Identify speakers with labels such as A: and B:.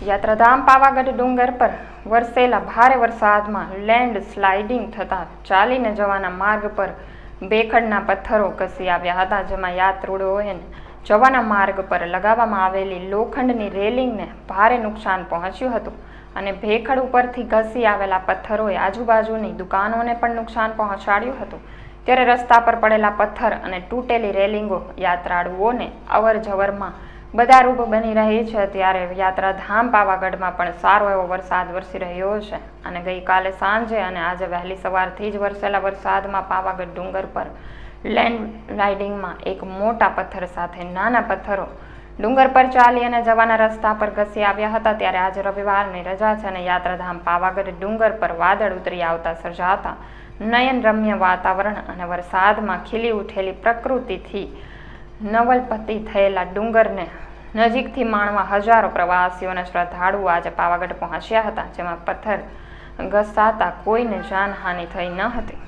A: યાત્રાધામ પાવાગઢ ડુંગર પર વરસેલા ભારે વરસાદમાં લેન્ડ સ્લાઇડિંગ થતાં ચાલીને જવાના માર્ગ પર બેખડના પથ્થરો ઘસી આવ્યા હતા, જેમાં યાત્રુઓએ જવાના માર્ગ પર લગાવવામાં આવેલી લોખંડની રેલિંગને ભારે નુકસાન પહોંચ્યું હતું અને ભેખડ ઉપરથી ઘસી આવેલા પથ્થરોએ આજુબાજુની દુકાનોને પણ નુકસાન પહોંચાડ્યું હતું. ત્યારે રસ્તા પર પડેલા પથ્થર અને તૂટેલી રેલિંગો યાત્રાળુઓને અવર જવરમાં બધારૂપ બની રહી છે ત્યારે યાત્રાધામ પાવાગઢમાં પણ સારો એવો વરસાદ વરસી રહ્યો છે. અને ગઈકાલે સાંજે અને આજે વહેલી સવારથી જ વરસેલા વરસાદમાં પાવાગઢ ડુંગર પર લેન્ડ રાઇડિંગમાં એક મોટા પથ્થર સાથે નાના પથ્થરો ડુંગર પર ચાલી અને જવાના રસ્તા પર ઘસી આવ્યા હતા ત્યારે આજે રવિવારની રજા છે અને યાત્રાધામ પાવાગઢ ડુંગર પર વાદળ ઉતરી આવતા સર્જાતા નયન રમ્ય વાતાવરણ અને વરસાદમાં ખીલી ઉઠેલી પ્રકૃતિથી નવલપતિ થયેલા ડુંગરને નજીકથી માણવા હજારો પ્રવાસીઓ અને શ્રદ્ધાળુઓ આજે પાવાગઢ પહોંચ્યા હતા, જેમાં પથ્થર ઘસાતા કોઈને જાનહાનિ થઈ ન હતી.